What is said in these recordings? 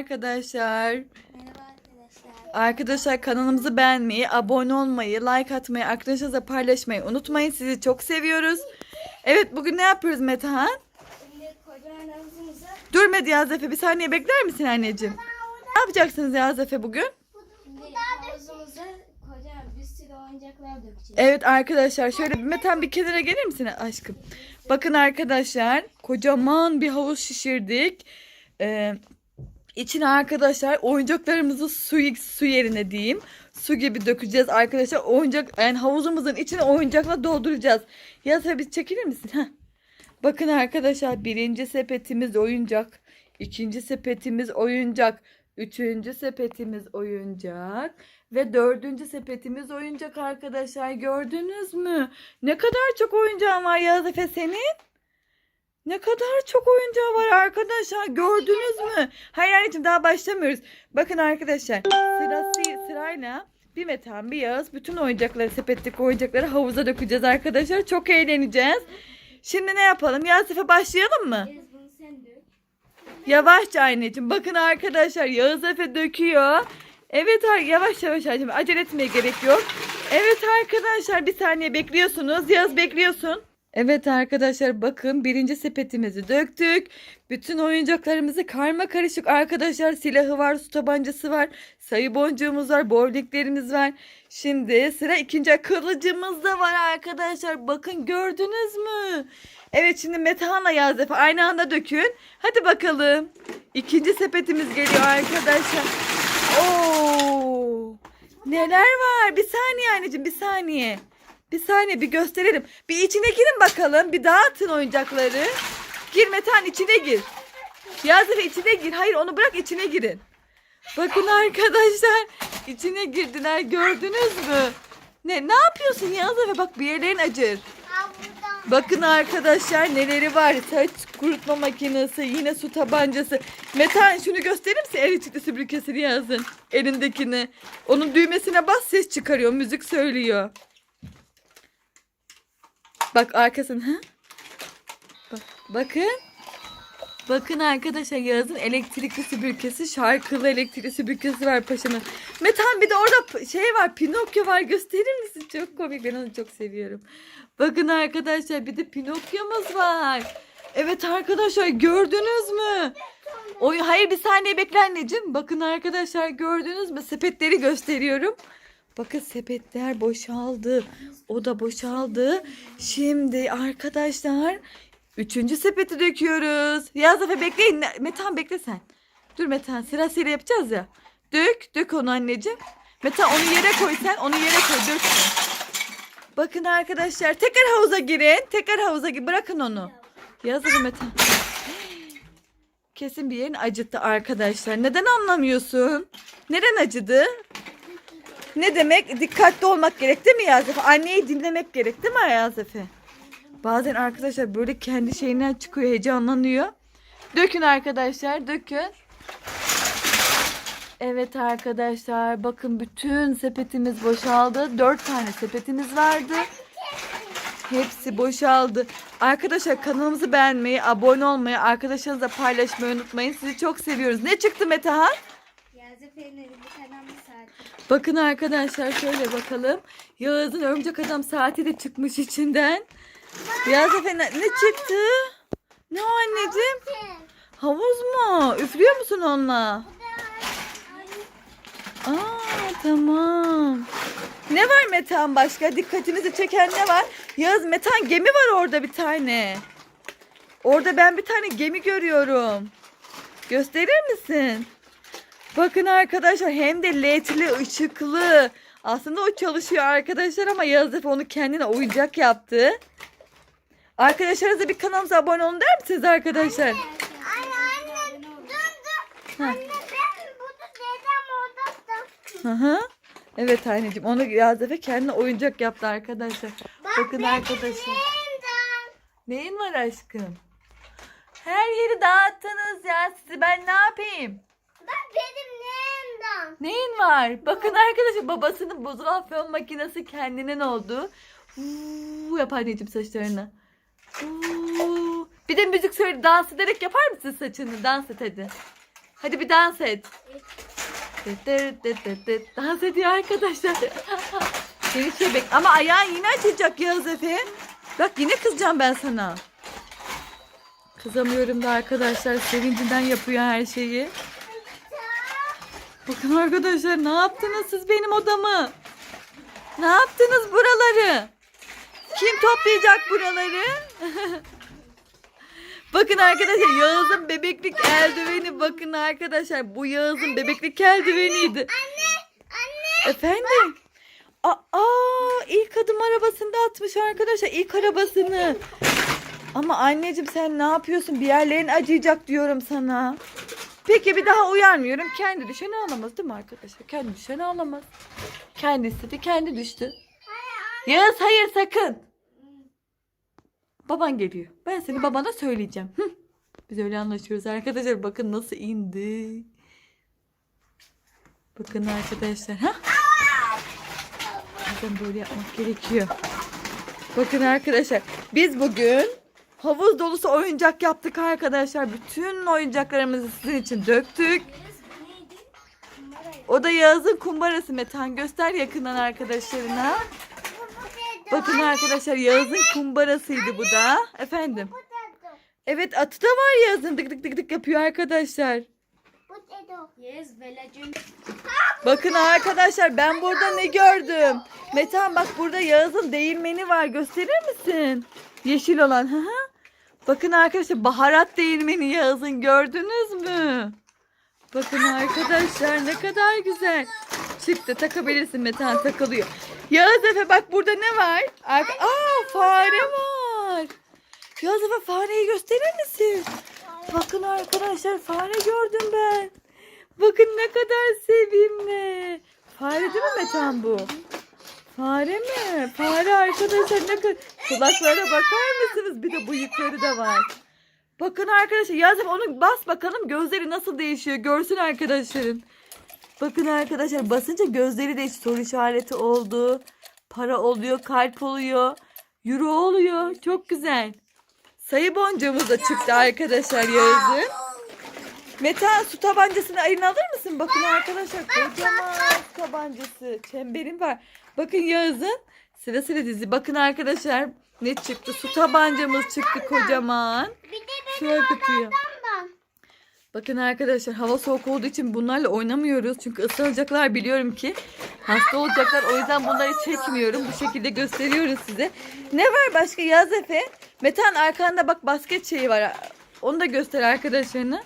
Arkadaşlar. Merhaba arkadaşlar. Arkadaşlar kanalımızı beğenmeyi, abone olmayı, like atmayı, arkadaşlarınızla paylaşmayı unutmayın. Sizi çok seviyoruz. Evet bugün ne yapıyoruz Metehan? Şimdi kocaman havuzumuza Dur Medya Efe bir saniye bekler misin anneciğim? Ne yapacaksınız Yaz Efe bugün? şimdi havuzumuza kocaman bir sürü oyuncaklar dökeceğiz. Evet arkadaşlar şöyle bir Metehan bir kenara gelir misin aşkım? Bakın arkadaşlar kocaman bir havuz şişirdik. Ee, içine arkadaşlar oyuncaklarımızı su, su yerine diyeyim. Su gibi dökeceğiz arkadaşlar. Oyuncak yani havuzumuzun içine oyuncakla dolduracağız. Ya bir çekilir misin? Heh. Bakın arkadaşlar birinci sepetimiz oyuncak. ikinci sepetimiz oyuncak. Üçüncü sepetimiz oyuncak. Ve dördüncü sepetimiz oyuncak arkadaşlar. Gördünüz mü? Ne kadar çok oyuncağın var Yağız senin? Ne kadar çok oyuncağı var arkadaşlar. Gördünüz mü? Hayır anneciğim daha başlamıyoruz. Bakın arkadaşlar sırası sırayla bir Metehan bir Yağız bütün oyuncakları sepetteki oyuncakları havuza dökeceğiz arkadaşlar. Çok eğleneceğiz. Şimdi ne yapalım? Yağız Efe başlayalım mı? Yavaşça anneciğim. Bakın arkadaşlar Yağız Efe döküyor. Evet yavaş yavaş anneciğim. Acele etmeye gerek yok. Evet arkadaşlar bir saniye bekliyorsunuz. Yağız bekliyorsun. Evet arkadaşlar bakın birinci sepetimizi döktük. Bütün oyuncaklarımızı karma karışık arkadaşlar. Silahı var, su tabancası var. Sayı boncuğumuz var, bowlinglerimiz var. Şimdi sıra ikinci kılıcımız da var arkadaşlar. Bakın gördünüz mü? Evet şimdi Metehan'la Efe aynı anda dökün. Hadi bakalım. İkinci sepetimiz geliyor arkadaşlar. Oo! Neler var? Bir saniye anneciğim bir saniye. Bir saniye bir gösterelim. Bir içine girin bakalım. Bir dağıtın oyuncakları. Gir Metehan içine gir. Efe içine gir. Hayır onu bırak içine girin. Bakın arkadaşlar içine girdiler gördünüz mü? Ne ne yapıyorsun Yağız Efe? Bak bir yerlerin acır. Bakın arkadaşlar neleri var. Saç kurutma makinesi, yine su tabancası. Metan şunu gösterir misin? El içinde süpürgesini yazın. Elindekini. Onun düğmesine bas ses çıkarıyor. Müzik söylüyor. Bak arkasını. Ha? Bak, bakın. Bakın arkadaşlar Yağız'ın elektrikli süpürgesi, şarkılı elektrikli süpürgesi var paşamın. Metan bir de orada şey var, Pinokyo var. Gösterir misin? Çok komik. Ben onu çok seviyorum. Bakın arkadaşlar bir de Pinokyo'muz var. Evet arkadaşlar gördünüz mü? Oy hayır bir saniye bekle anneciğim. Bakın arkadaşlar gördünüz mü? Sepetleri gösteriyorum. Bakın sepetler boşaldı. O da boşaldı. Şimdi arkadaşlar üçüncü sepeti döküyoruz. Yaz Efe bekleyin. Metan bekle sen. Dur Metan sırasıyla yapacağız ya. Dök dök onu anneciğim. Metan onu yere koy sen. Onu yere koy dök. Bakın arkadaşlar tekrar havuza girin. Tekrar havuza girin. Bırakın onu. Yazık Metan. Kesin bir yerin acıttı arkadaşlar. Neden anlamıyorsun? Neren acıdı? Ne demek? Dikkatli olmak gerek değil mi Yazefe? Anneyi dinlemek gerek değil mi Yazefe? Bazen arkadaşlar böyle kendi şeyinden çıkıyor, heyecanlanıyor. Dökün arkadaşlar, dökün. Evet arkadaşlar, bakın bütün sepetimiz boşaldı. Dört tane sepetimiz vardı. Hepsi boşaldı. Arkadaşlar kanalımızı beğenmeyi, abone olmayı, arkadaşlarınızla paylaşmayı unutmayın. Sizi çok seviyoruz. Ne çıktı Metehan? Tane bir saat. Bakın arkadaşlar şöyle bakalım. Yağız'ın örümcek adam saati de çıkmış içinden. Yağız efendim ne çıktı? Ne o anneciğim? Havuz mu? Üflüyor musun onunla? Aa tamam. Ne var Metan başka? Dikkatinizi çeken ne var? Yağız Metan gemi var orada bir tane. Orada ben bir tane gemi görüyorum. Gösterir misin? Bakın arkadaşlar hem de ledli ışıklı. Aslında o çalışıyor arkadaşlar ama Yağız Efe onu kendine oyuncak yaptı. Arkadaşlarınıza bir kanalımıza abone olun der misiniz arkadaşlar? Anne anne dur dur. Ha. Anne ben burada dedem orada Hı hı. Evet anneciğim onu Yağız Efe kendine oyuncak yaptı arkadaşlar. Bakın arkadaşlar. Neyin var aşkım? Her yeri dağıttınız ya sizi ben ne yapayım? Neyin var? Bakın arkadaşlar babasının bozulan fön makinesi kendinin oldu. Uuu, yap anneciğim saçlarını. Uuu. Bir de müzik söyle dans ederek yapar mısın saçını? Dans et hadi. Hadi bir dans et. Dıt dıt dıt dıt. Dans ediyor arkadaşlar. Seni şey bek. Ama ayağın yine açacak Yağız Efe. Bak yine kızacağım ben sana. Kızamıyorum da arkadaşlar. Sevincinden yapıyor her şeyi. Bakın arkadaşlar ne yaptınız siz benim odamı? Ne yaptınız buraları? Kim toplayacak buraları? bakın arkadaşlar Yağız'ın bebeklik eldiveni bakın arkadaşlar bu Yağız'ın bebeklik eldiveniydi. Anne, anne. Efendim? Aa, ilk adım arabasında atmış arkadaşlar ilk arabasını. Ama anneciğim sen ne yapıyorsun? Bir yerlerin acıyacak diyorum sana. Peki bir daha uyarmıyorum. Kendi düşeni ağlamaz değil mi arkadaşlar? Kendi düşeni ağlamaz. Kendi istedi, kendi düştü. Yağız hayır sakın. Baban geliyor. Ben seni babana söyleyeceğim. Hı. Biz öyle anlaşıyoruz arkadaşlar. Bakın nasıl indi. Bakın arkadaşlar. Ha? Bazen böyle yapmak gerekiyor. Bakın arkadaşlar. Biz bugün havuz dolusu oyuncak yaptık arkadaşlar. Bütün oyuncaklarımızı sizin için döktük. O da Yağız'ın kumbarası Metan. Göster yakından arkadaşlarına. Bakın arkadaşlar Yağız'ın kumbarasıydı bu da. Efendim. Evet atı da var Yağız'ın. Dık dık dık dık yapıyor arkadaşlar. Bakın arkadaşlar ben burada ne gördüm? Metan bak burada Yağız'ın değirmeni var. Gösterir misin? Yeşil olan. Hı hı. Bakın arkadaşlar baharat değirmeni Yağız'ın gördünüz mü? Bakın arkadaşlar ne kadar güzel. Çıktı takabilirsin Metan takılıyor. Yağız Efe bak burada ne var? Arka... Aa fare var. Yağız Efe fareyi gösterir misin? Bakın arkadaşlar fare gördüm ben. Bakın ne kadar sevimli. Fare değil mi Metan bu? Fare mi? Fare arkadaşlar ne. Kulaklara bakar mısınız? Bir de bıyıkları da var. Bakın arkadaşlar yazıp onu bas bakalım gözleri nasıl değişiyor görsün arkadaşların. Bakın arkadaşlar basınca gözleri de soru işareti oldu. Para oluyor, kalp oluyor, euro oluyor. Çok güzel. Sayı boncuğumuz da çıktı arkadaşlar Yağız'ın. Metan su tabancasını ayırın alır mısın? Bakın arkadaşlar kocaman tabancası. Çemberim var. Bakın Yağız'ın sıra sıra dizi. Bakın arkadaşlar ne çıktı? Su tabancamız çıktı kocaman. Bir de Su akıtıyor. Bakın arkadaşlar hava soğuk olduğu için bunlarla oynamıyoruz. Çünkü ıslanacaklar biliyorum ki. Hasta olacaklar o yüzden bunları çekmiyorum. Bu şekilde gösteriyoruz size. Ne var başka Yaz Efe? Metan arkanda bak basket şeyi var. Onu da göster arkadaşlarına.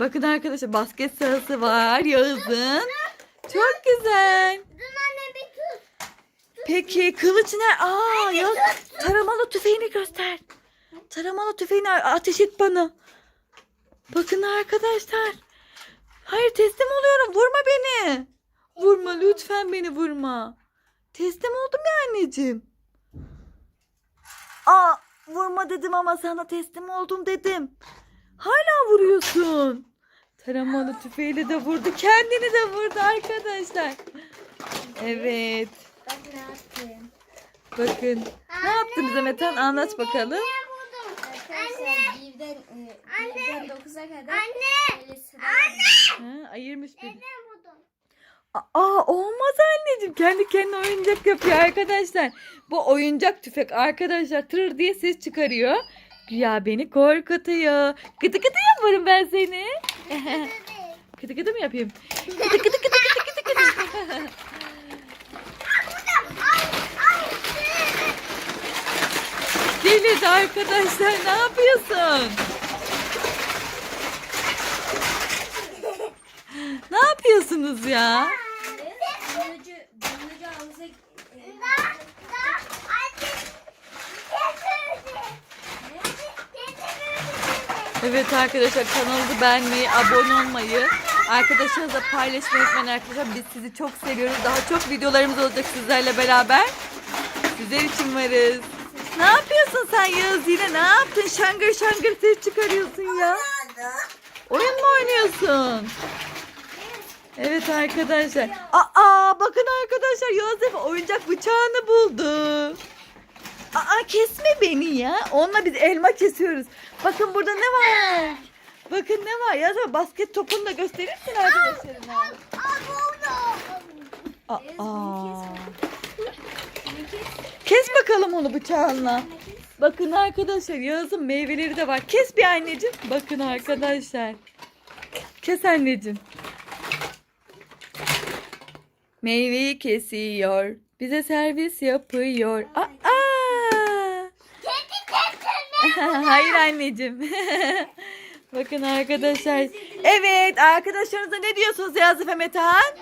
Bakın arkadaşlar basket sahası var Yağız'ın. Çok güzel. Peki kılıç ne? Aa ya taramalı tüfeğini göster. Taramalı tüfeğini ateş et bana. Bakın arkadaşlar. Hayır teslim oluyorum. Vurma beni. Vurma lütfen beni vurma. Teslim oldum ya anneciğim. Aa vurma dedim ama sana teslim oldum dedim. Hala vuruyorsun. Taramalı tüfeğiyle de vurdu. Kendini de vurdu arkadaşlar. Evet. Bak ne yaptım. Bakın. Ne yaptın bize Metan? Anlat bakalım. Arkadaşlar birden, e, birden 9'a kadar Anne! böyle Ha, ayırmış bir. buldum. Aa olmaz anneciğim. Kendi kendine oyuncak yapıyor arkadaşlar. Bu oyuncak tüfek arkadaşlar tır diye ses çıkarıyor. Güya beni korkutuyor. Gıdı gıdı yaparım ben seni. Gıdı gıdı mı yapayım? Gıdı gıdı gıdı gıdı gıdı gıdı. Gelin arkadaşlar ne yapıyorsun? Ne yapıyorsunuz ya? Evet arkadaşlar kanalımızı beğenmeyi, abone olmayı, arkadaşlarınızla paylaşmayı unutmayın arkadaşlar. Biz sizi çok seviyoruz. Daha çok videolarımız olacak sizlerle beraber. Sizler için varız. Ne yapıyorsun sen Yağız yine? Ne yaptın? Şangır şangır ses çıkarıyorsun ya. Oyun mu oynuyorsun? Evet arkadaşlar. Aa bakın arkadaşlar Yağız Efe oyuncak bıçağını buldu. Aa kesme beni ya. Onunla biz elma kesiyoruz. Bakın burada ne var? Bakın ne var ya da basket topunu da gösterir misin arkadaşlarına? Aa. Kes bakalım onu bıçağınla. Bakın arkadaşlar Yağız'ın meyveleri de var. Kes bir anneciğim. Bakın arkadaşlar. Kes anneciğim. Meyveyi kesiyor. Bize servis yapıyor. Aa! Hayır anneciğim. Bakın arkadaşlar. Evet arkadaşlarınıza ne diyorsunuz Yağız Efe Metehan?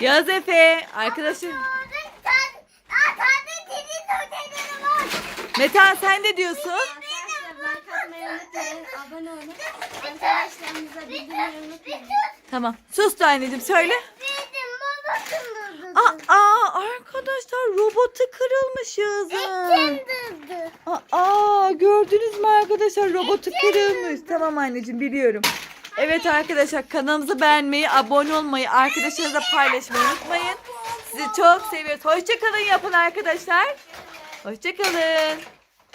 Yağız Efe arkadaşım. Metehan sen ne diyorsun? Tamam. Sus da anneciğim söyle. Aa, aa arkadaşlar robotu kırılmış Yağız'ın. Aa gördünüz mü arkadaşlar robotu kırılmış. Tamam anneciğim biliyorum. Evet arkadaşlar kanalımızı beğenmeyi, abone olmayı, arkadaşlarınızla paylaşmayı unutmayın. Sizi çok seviyoruz. Hoşçakalın yapın arkadaşlar. Hoşçakalın.